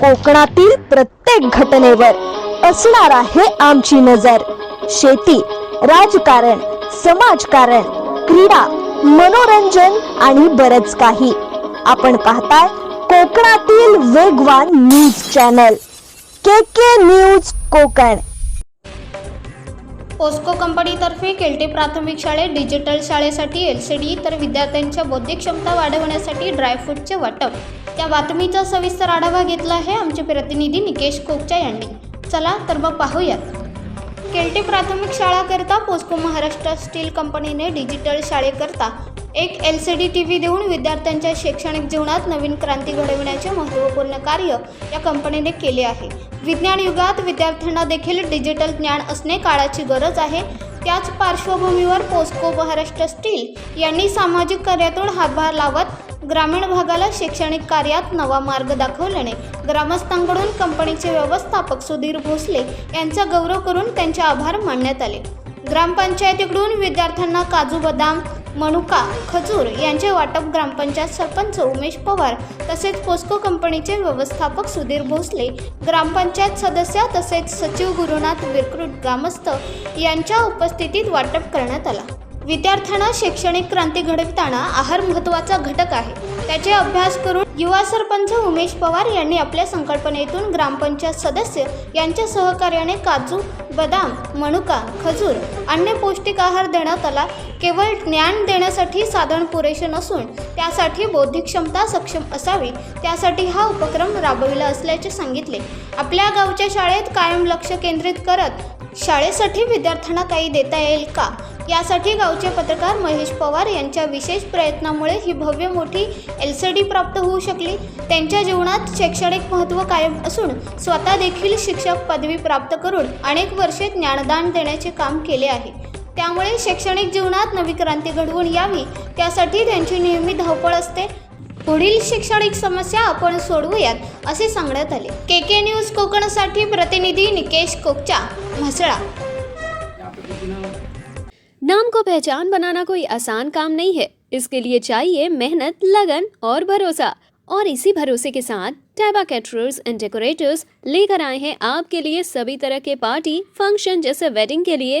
कोकणातील प्रत्येक घटनेवर असणार आहे आमची नजर. शेती राजकारण समाजकारण क्रीडा मनोरंजन आणि बरच काही. आपण पाहताय कोकणातील वेगवान news channel. K K news Konkan. POSCO कंपनीतर्फे केलटे प्राथमिक शाळेत डिजिटल शाळेसाठी एल सी डी तर विद्यार्थ्यांच्या बौद्धिक क्षमता वाढवण्यासाठी ड्रायफ्रूटचे वाटप. त्या बातमीचा सविस्तर आढावा घेतला आहे आमचे प्रतिनिधी निकेश कोकच्या यांनी. चला तर मग पाहूयात. केलटे प्राथमिक शाळाकरता पोस्को महाराष्ट्र स्टील कंपनीने डिजिटल शाळेकरता एक L C D T V देऊन विद्यार्थ्यांच्या शैक्षणिक जीवनात नवीन क्रांती घडविण्याचे महत्त्वपूर्ण कार्य या कंपनीने केले आहे. विज्ञान युगात विद्यार्थ्यांना देखील डिजिटल ज्ञान असणे काळाची गरज आहे. त्याच पार्श्वभूमीवर पोस्को महाराष्ट्र स्टील यांनी सामाजिक कार्यातून हातभार लावत ग्रामीण भागाला शैक्षणिक कार्यात नवा मार्ग दाखवल्याने ग्रामस्थांकडून कंपनीचे व्यवस्थापक सुधीर भोसले यांचा गौरव करून त्यांचे आभार मानण्यात आले. ग्रामपंचायतीकडून विद्यार्थ्यांना काजू बदाम मनुका खजूर यांचे वाटप ग्रामपंचायत सरपंच उमेश पवार तसेच पोस्को कंपनीचे व्यवस्थापक सुधीर भोसले ग्रामपंचायत सदस्य तसेच सचिव गुरुनाथ विकृत ग्रामस्थ यांच्या उपस्थितीत वाटप करण्यात आला. विद्यार्थ्यांना शैक्षणिक क्रांती घडविताना आहार महत्त्वाचा घटक आहे. त्याचे अभ्यास करून युवा सरपंच उमेश पवार यांनी आपल्या संकल्पनेतून ग्रामपंचायत सदस्य यांच्या सहकार्याने काजू बदाम मनुका खजूर अन्य पौष्टिक आहार देण्यात आला. केवळ ज्ञान देण्यासाठी साधन पुरेसे नसून त्यासाठी बौद्धिक क्षमता सक्षम असावी. त्यासाठी हा उपक्रम राबविला असल्याचे सांगितले. आपल्या गावच्या शाळेत कायम लक्ष केंद्रित करत शाळेसाठी विद्यार्थ्यांना काही देता येईल का? यासाठी गावचे पत्रकार महेश पवार यांच्या विशेष प्रयत्नामुळे ही भव्य मोठी एल सी डी प्राप्त होऊ शकली. त्यांच्या जीवनात शैक्षणिक महत्त्व कायम असून स्वतः देखील शिक्षक पदवी प्राप्त करून अनेक वर्षे ज्ञानदान देण्याचे काम केले आहे. त्यामुळे शैक्षणिक जीवनात नवी क्रांती घडवून यावी, त्यासाठी त्यांची नेहमी धावपळ असते. पुढील शैक्षणिक समस्या आपण सोडवूयात, असे सांगण्यात आले. के के न्यूज़ कोकणसाठी प्रतिनिधी निकेश कोकचा, म्हसळा. नाम को पहचान बनाना कोई आसान काम नहीं है। इसके लिए चाहिए मेहनत, लगन और भरोसा। और इसी भरोसे के साथ टैबा कैटरर्स एंड डेकोरेटर्स लेकर आए हैं आपके लिए सभी तरह के पार्टी फ़ंक्शन जैसे वेडिंग के लिए